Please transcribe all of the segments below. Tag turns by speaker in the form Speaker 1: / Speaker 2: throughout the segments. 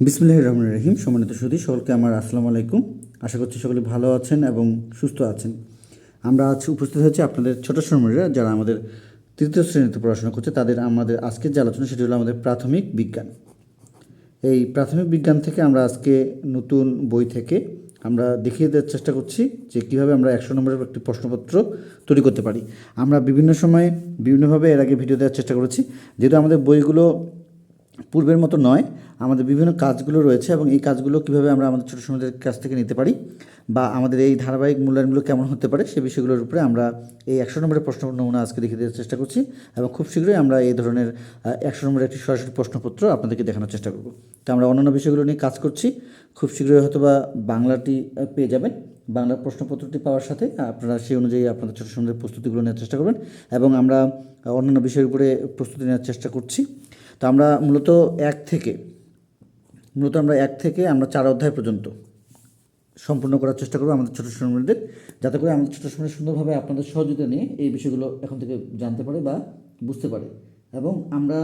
Speaker 1: বিসমুল্লাহ রহমান রহিম। সম্মানিত সুদী সকলকে আমার আসসালামু আলাইকুম। আশা করছি সকলে ভালো আছেন এবং সুস্থ আছেন। আমরা আজ উপস্থিত হয়েছি আপনাদের ছোট শ্রমীরা, যারা আমাদের তৃতীয় শ্রেণীতে পড়াশোনা করছে। তাদের আমাদের আজকের যে আলোচনা, সেটি হলো আমাদের প্রাথমিক বিজ্ঞান। এই প্রাথমিক বিজ্ঞান থেকে আমরা আজকে নতুন বই থেকে আমরা দেখিয়ে দেওয়ার চেষ্টা করছি যে কীভাবে আমরা একশো নম্বরের একটি প্রশ্নপত্র তৈরি করতে পারি। আমরা বিভিন্ন সময়ে বিভিন্নভাবে এর আগে ভিডিও দেওয়ার চেষ্টা করেছি। যেহেতু আমাদের বইগুলো পূর্বের মতো নয়, আমাদের বিভিন্ন কাজগুলো রয়েছে এবং এই কাজগুলো কীভাবে আমরা আমাদের ছোটো সময়দের কাছ থেকে নিতে পারি বা আমাদের এই ধারাবাহিক মূল্যায়নগুলো কেমন হতে পারে সে বিষয়গুলোর উপরে আমরা এই একশো নম্বরের প্রশ্ন নমুনা আজকে দেখে দেওয়ার চেষ্টা করছি এবং খুব শীঘ্রই আমরা এই ধরনের একশো নম্বরের একটি সরাসরি প্রশ্নপত্র আপনাদেরকে দেখানোর চেষ্টা করব। তো আমরা অন্যান্য বিষয়গুলো নিয়ে কাজ করছি। খুব শীঘ্রই হয়তো বা বাংলাটি পেয়ে যাবেন। বাংলা প্রশ্নপত্রটি পাওয়ার সাথে আপনারা সেই অনুযায়ী আপনাদের ছোটো সময়ের প্রস্তুতিগুলো নেওয়ার চেষ্টা করবেন এবং আমরা অন্যান্য বিষয়ের উপরে প্রস্তুতি নেওয়ার চেষ্টা করছি। তো আমরা মূলত এক থেকে, মূলত আমরা এক থেকে আমরা চার অধ্যায় পর্যন্ত সম্পূর্ণ করার চেষ্টা করব আমাদের ছোটো শ্রমীদের যাতে করে আমাদের ছোটো শ্রমীর সুন্দরভাবে আপনাদের সহযোগিতা নিয়ে এই বিষয়গুলো এখন থেকে জানতে পারে বা বুঝতে পারে। এবং আমরা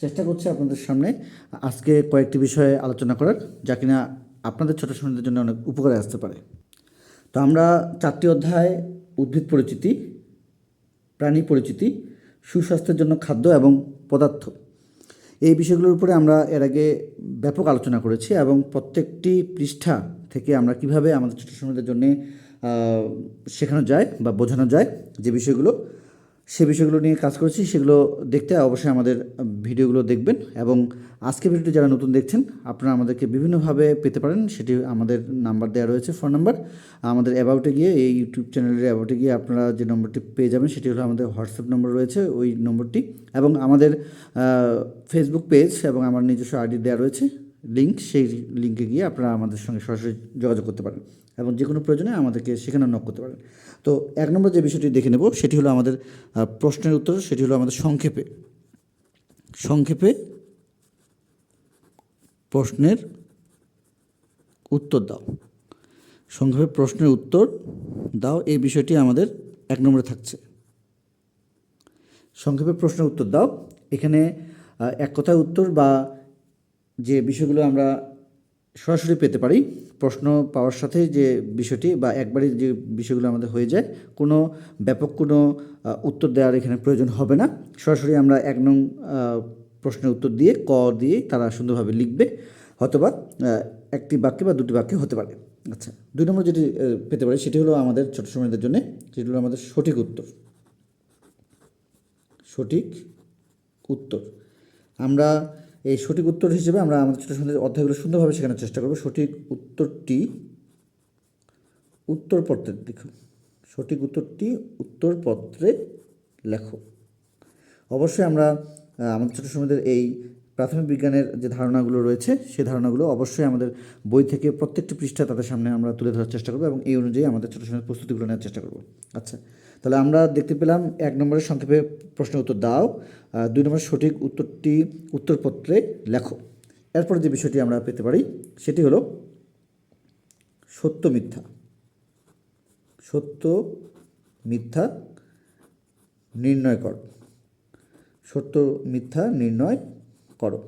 Speaker 1: চেষ্টা করছি আপনাদের সামনে আজকে কয়েকটি বিষয়ে আলোচনা করার, যা কিনা আপনাদের ছোটো শ্রমীদের জন্য অনেক উপকারে আসতে পারে। তো আমরা চারটি অধ্যায়, উদ্ভিদ পরিচিতি, প্রাণী পরিচিতি, সুস্বাস্থ্যের জন্য খাদ্য এবং পদার্থ এই বিষয়গুলোর উপরে আমরা এর আগে ব্যাপক আলোচনা করেছি এবং প্রত্যেকটি পৃষ্ঠা থেকে আমরা কীভাবে আমাদের সময়দের জন্য শেখানো যায় বা বোঝানো যায় যে বিষয়গুলো সে বিষয়গুলো নিয়ে কাজ করেছি, সেগুলো দেখতে অবশ্যই আমাদের ভিডিওগুলো দেখবেন এবং আজকে ভিডিওটি যারা নতুন দেখছেন, আপনারা আমাদেরকে বিভিন্নভাবে পেতে পারেন, সেটি আমাদের নাম্বার দেওয়া রয়েছে, ফোন নাম্বার। আমাদের অ্যাবাউটে গিয়ে, এই ইউটিউব চ্যানেলের অ্যাবাউটে গিয়ে আপনারা যে নম্বরটি পেয়ে যাবেন, সেটি হলো আমাদের হোয়াটসঅ্যাপ নম্বর রয়েছে, ওই নম্বরটি। এবং আমাদের ফেসবুক পেজ এবং আমার নিজস্ব আইডি দেওয়া রয়েছে। লিঙ্ক সেই লিঙ্কে গিয়ে আপনারা আমাদের সঙ্গে সরাসরি যোগাযোগ করতে পারেন এবং যে কোনো প্রয়োজনে আমাদেরকে সেখানে নক করতে পারেন। তো এক নম্বর যে বিষয়টি দেখে নেব, সেটি হলো আমাদের প্রশ্নের উত্তর, সেটি হলো আমাদের সংক্ষেপে। সংক্ষেপে প্রশ্নের উত্তর দাও। সংক্ষেপে প্রশ্নের উত্তর দাও, এই বিষয়টি আমাদের এক নম্বরে থাকছে। সংক্ষেপে প্রশ্নের উত্তর দাও। এখানে এক কথায় উত্তর বা যে বিষয়গুলো আমরা সরাসরি পেতে পারি, প্রশ্ন পাওয়ার সাথে যে বিষয়টি বা একবারই যে বিষয়গুলো আমাদের হয়ে যায়, কোনো ব্যাপক কোনো উত্তর দেওয়ার এখানে প্রয়োজন হবে না। সরাসরি আমরা এক নং প্রশ্নের উত্তর দিয়ে, ক দিয়ে তারা সুন্দরভাবে লিখবে, হয়তোবা একটি বাক্যে বা দুটি বাক্যে হতে পারে। আচ্ছা দুই নম্বর যেটি পেতে পারি সেটি হলো আমাদের ছোট সময়দের জন্য, সেটি হলো আমাদের সঠিক উত্তর। সঠিক উত্তর। আমরা এই সঠিক উত্তর হিসেবে আমরা আমাদের ছোটো সুন্দর অধ্যায়গুলো সুন্দরভাবে শেখানোর চেষ্টা করব। সঠিক উত্তরটি উত্তরপত্রে লিখো সঠিক উত্তরটি উত্তরপত্রে লেখো। অবশ্যই আমরা আমাদের ছোটো সময়দের এই প্রাথমিক বিজ্ঞানের যে ধারণাগুলো রয়েছে সেই ধারণাগুলো অবশ্যই আমাদের বই থেকে প্রত্যেকটি পৃষ্ঠা তাদের সামনে আমরা তুলে ধরার চেষ্টা করব এবং এই অনুযায়ী আমাদের ছোটো সময়ের প্রস্তুতিগুলো নেওয়ার চেষ্টা করব। আচ্ছা তাহলে আমরা দেখতে পেলাম এক নম্বরের সংক্ষেপে প্রশ্নের উত্তর দাও। দুই নম্বরের সঠিক উত্তরটি উত্তরপত্রে লেখো। এরপর যে বিষয়টি আমরা পেতে পারি, সেটি হলো সত্য মিথ্যা। সত্য মিথ্যা নির্ণয় কর। সত্য মিথ্যা নির্ণয় করো।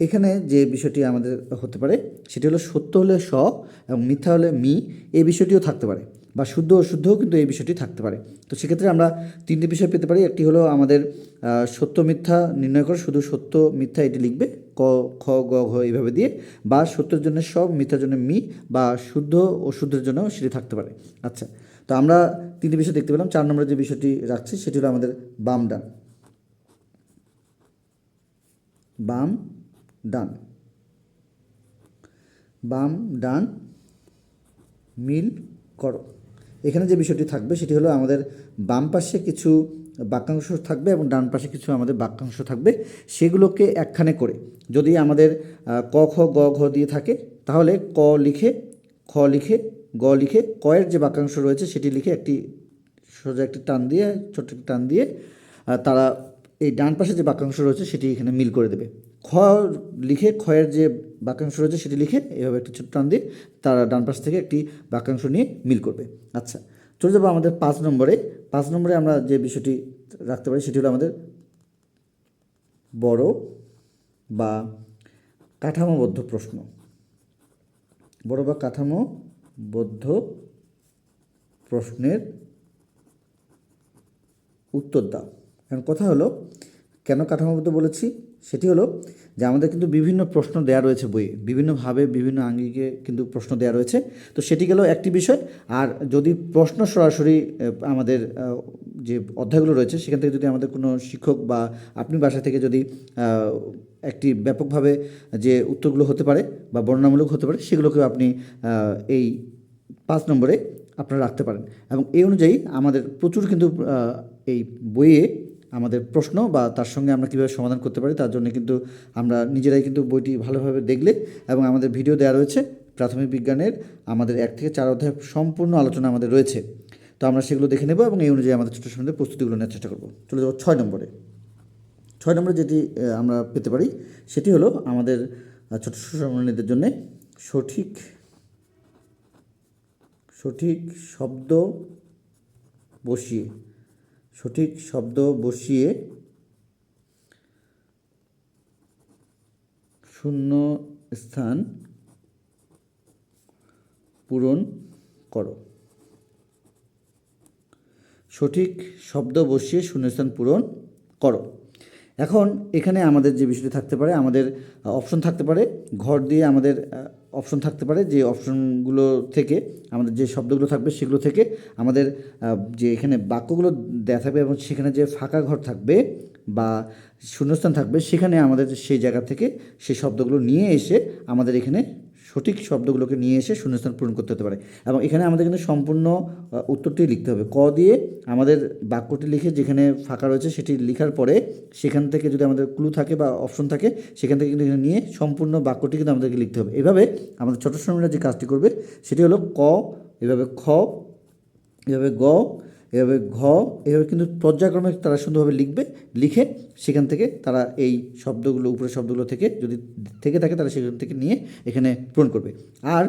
Speaker 1: এখানে যে বিষয়টি আমাদের হতে পারে, সেটি হলো সত্য হলে স এবং মিথ্যা হলে মি, এই বিষয়টিও থাকতে পারে। বা শুদ্ধ অশুদ্ধও কিন্তু এই বিষয়টি থাকতে পারে। তো সেক্ষেত্রে আমরা তিনটি বিষয় পেতে পারি। একটি হলো আমাদের সত্য মিথ্যা নির্ণয় করে। শুধু সত্য মিথ্যা এটি লিখবে, ক, খ, গ, ঘ এইভাবে দিয়ে, বা সত্যের জন্য সব, মিথ্যার জন্য মি, বা শুদ্ধ ও শুদ্ধের জন্য সেটি থাকতে পারে। আচ্ছা তো আমরা তিনটি বিষয় দেখতে পেলাম। চার নম্বরে যে বিষয়টি রাখছি সেটি হলো আমাদের বাম ডান। বাম ডান। বাম ডান মিল করো। এখানে যে বিষয়টি থাকবে সেটি হলো আমাদের বাম পাশে কিছু বাক্যাংশ থাকবে এবং ডান পাশে কিছু আমাদের বাক্যাংশ থাকবে। সেগুলোকে একখানে করে যদি আমাদের ক, খ, গ, ঘ দিয়ে থাকে, তাহলে ক লিখে, খ লিখে, গ লিখে কয়ের যে বাক্যাংশ রয়েছে সেটি লিখে একটি সোজা একটি টান দিয়ে, ছোট্ট একটি টান দিয়ে তারা এই ডান পাশে যে বাক্যাংশ রয়েছে সেটি এখানে মিল করে দেবে। খ লিখে ক্ষয়ের যে বাক্যাংশ রয়েছে সেটি লিখে এভাবে একটি ছোট্ট টান দিয়ে তারা ডান পাশ থেকে একটি বাক্যাংশ নিয়ে মিল করবে। আচ্ছা চলে যাব আমাদের পাঁচ নম্বরে। পাঁচ নম্বরে আমরা যে বিষয়টি রাখতে পারি সেটি হলো আমাদের বড় বা কাঠামোবদ্ধ প্রশ্ন। বড় বা কাঠামোবদ্ধ প্রশ্নের উত্তর দাও। এখন কথা হলো, কেন কাঠামোবদ্ধ বলেছি? সেটি হলো যে আমাদের কিন্তু বিভিন্ন প্রশ্ন দেওয়া রয়েছে বইয়ে। বিভিন্নভাবে বিভিন্ন আঙ্গিকে কিন্তু প্রশ্ন দেওয়া রয়েছে। তো সেটি গেল একটি বিষয়, আর যদি প্রশ্ন সরাসরি আমাদের যে অধ্যায়গুলো রয়েছে, সেখান থেকে যদি আমাদের কোনো শিক্ষক বা আপনি বাসা থেকে যদি একটি ব্যাপকভাবে যে উত্তরগুলো হতে পারে বা বর্ণনামূলক হতে পারে, সেগুলোকেও আপনি এই পাঁচ নম্বরে আপনারা রাখতে পারেন। এবং এই অনুযায়ী আমাদের প্রচুর কিন্তু এই বইয়ে আমাদের প্রশ্ন বা তার সঙ্গে আমরা কীভাবে সমাধান করতে পারি, তার জন্য কিন্তু আমরা নিজেরাই কিন্তু বইটি ভালোভাবে দেখলে এবং আমাদের ভিডিও দেওয়া রয়েছে। প্রাথমিক বিজ্ঞানের আমাদের এক থেকে চার অধ্যায় সম্পূর্ণ আলোচনা আমাদের রয়েছে। তো আমরা সেগুলো দেখে নেব এবং এই অনুযায়ী আমাদের ছোটো সন্ধ্যে প্রস্তুতিগুলো নেওয়ার চেষ্টা করব। চলে যাব ছয় নম্বরে। ছয় নম্বরে যেটি আমরা পেতে পারি, সেটি হলো আমাদের ছোট সুশামণীদের জন্য সঠিক সঠিক শব্দ বসিয়ে সঠিক শব্দ বসিয়ে শূন্য স্থান পূরণ করো। সঠিক শব্দ বসিয়ে শূন্যস্থান পূরণ করো। এখন এখানে আমাদের যে বিষয়টি থাকতে পারে, আমাদের অপশন থাকতে পারে, ঘর দিয়ে আমাদের অপশন থাকতে পারে, যে অপশনগুলো থেকে, আমাদের যে শব্দগুলো থাকবে সেগুলো থেকে আমাদের যে এখানে বাক্যগুলো দেওয়া থাকবে এবং সেখানে যে ফাঁকা ঘর থাকবে বা শূন্যস্থান থাকবে, সেখানে আমাদের সেই জায়গা থেকে সেই শব্দগুলো নিয়ে এসে আমাদের এখানে সঠিক শব্দগুলোকে নিয়ে এসে শূন্যস্থান পূরণ করতে হতে পারে। এবং এখানে আমাদের কিন্তু সম্পূর্ণ উত্তরটি লিখতে হবে। ক দিয়ে আমাদের বাক্যটি লিখে যেখানে ফাঁকা রয়েছে সেটি লেখার পরে সেখান থেকে যদি আমাদের ক্লু থাকে বা অপশন থাকে, সেখান থেকে কিন্তু নিয়ে সম্পূর্ণ বাক্যটি কিন্তু আমাদেরকে লিখতে হবে। এভাবে আমাদের ছোট শ্রমিকরা যে কাজটি করবে, সেটি হলো ক, এভাবে খ, এভাবে গ এভাবে ঘ, এভাবে কিন্তু পর্যায়ক্রমে তারা সুন্দরভাবে লিখবে, লিখে সেখান থেকে তারা এই শব্দগুলো, উপরের শব্দগুলো থেকে যদি থেকে থাকে তারা সেখান থেকে নিয়ে এখানে পূরণ করবে। আর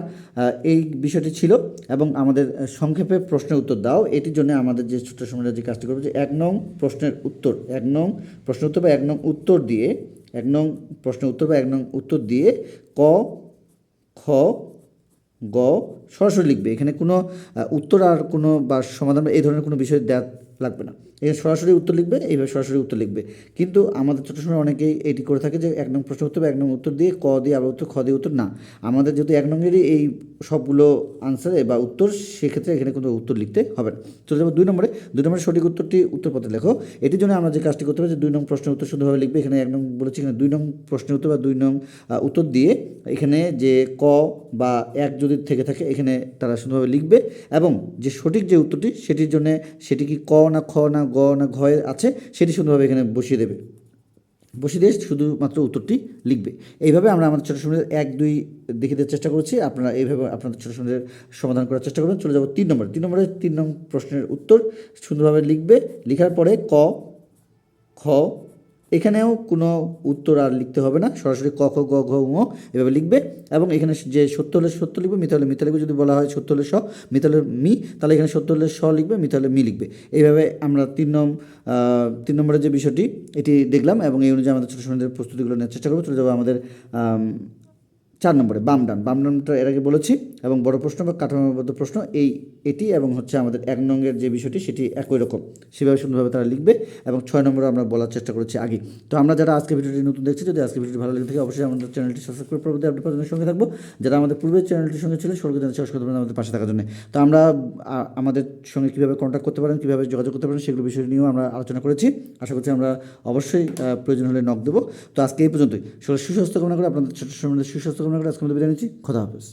Speaker 1: এই বিষয়টি ছিল এবং আমাদের সংক্ষেপে প্রশ্নের উত্তর দাও। এটির জন্য আমাদের যে ছোট্ট সময়টা যে কাজটি করবে যে এক নং প্রশ্নের উত্তর, এক নং প্রশ্নের উত্তর বা এক নং উত্তর দিয়ে, এক নং প্রশ্নের উত্তর বা এক নং উত্তর দিয়ে ক, খ গ সরাসরি লিখবে। এখানে কোনো উত্তর আর কোনো বা সমাধান এই ধরনের কোনো বিষয় দেওয়া লাগবে না। এখানে সরাসরি উত্তর লিখবে, এইভাবে সরাসরি উত্তর লিখবে। কিন্তু আমাদের ছোটো সময় অনেকেই এটি করে থাকে যে এক নং প্রশ্ন উত্তর বা এক নং উত্তর দিয়ে ক দিয়ে আবার উত্তর, খ দিয়ে উত্তর, না। আমাদের যেহেতু এক নঙ্গেরই এই সবগুলো আনসারে বা উত্তর, সেক্ষেত্রে এখানে কোনো উত্তর লিখতে হবে না। চলে যাব দুই নম্বরে। দুই নম্বরের সঠিক উত্তরটি উত্তরপত্রে লেখো। এটির জন্য আমরা যে কাজটি করতে হবে যে দুই নং প্রশ্নের উত্তর শুধুভাবে লিখবে। এখানে এক নং বলেছি এখানে দুই নং প্রশ্নের উত্তর বা দুই নং উত্তর দিয়ে এখানে যে ক বা এক যদি থেকে থাকে, এখানে তারা শুধুভাবে লিখবে। এবং যে সঠিক যে উত্তরটি, সেটির জন্য সেটি কি ক না খ না গ না ঘয়ে আছে, সেটি সুন্দরভাবে এখানে বসিয়ে দেবে। বসিয়ে দিয়ে শুধুমাত্র উত্তরটি লিখবে। এইভাবে আমরা আমাদের ছোটো সময়ের এক, দুই দেখে দেওয়ার চেষ্টা করছি। আপনারা এইভাবে আপনাদের ছোটো সময়ের সমাধান করার চেষ্টা করবেন। চলে যাব তিন নম্বরে। তিন নম্বরে তিন নম্বর প্রশ্নের উত্তর সুন্দরভাবে লিখবে। লিখার পরে ক, খ এখানেও কোনো উত্তর আর লিখতে হবে না। সরাসরি ক, খ, গ, ঘ এভাবে লিখবে এবং এখানে যে সত্য হলে সত্য লিখবে মিথ্যা হলে মিথ্যা লিখবে। যদি বলা হয় সত্য হলে স মিথ্যা হলে মি, তাহলে এখানে সত্য হলে স লিখবে মিথ্যা হলে মি লিখবে। এইভাবে আমরা তিন নম তিন নম্বরের যে বিষয়টি, এটি দেখলাম এবং এই অনুযায়ী আমাদের ছোটো সময়ের প্রস্তুতিগুলো নেওয়ার চেষ্টা করব। চলে যাব আমাদের চার নম্বরে বাম ডান বাম ডানটা এর আগে বলেছি এবং বড় প্রশ্ন বা কাঠামোবদ্ধ প্রশ্ন, এই এটি এবং হচ্ছে আমাদের এক নঙ্গের যে বিষয়টি, সেটি একই রকম। সেভাবে সুন্দরভাবে তারা লিখবে এবং ছয় নম্বরে আমরা বলার চেষ্টা করেছি আগে। তো আমরা যারা আজকে ভিডিওটি নতুন দেখছি, যদি আজকে ভিডিওটি ভালো লেগে থাকে, অবশ্যই আমাদের চ্যানেলটি সাবস্ক্রাইব করে পরবর্তী সঙ্গে থাকব। যারা আমাদের পূর্বের চ্যানেলটির সঙ্গে ছিল সরকার জানাচ্ছি অসংখ্য ধন্যবাদ আমাদের পাশে থাকার জন্য। তো আমরা আমাদের সঙ্গে কীভাবে কন্ট্যাক্ট করতে পারেন, কীভাবে যোগাযোগ করতে পারেন, সেগুলো বিষয় নিয়েও আমরা আলোচনা করেছি। আশা করছি আমরা অবশ্যই প্রয়োজন হলে নক দেবো। তো আজকে এই পর্যন্তই। সুস্বাস্থ্য কামনা করে, আপনাদের ছোট সময় সুস্বাস্থ্য কামনা করে আজকে আমাদের বিদায় নিচ্ছি। খোদা হাফেজ।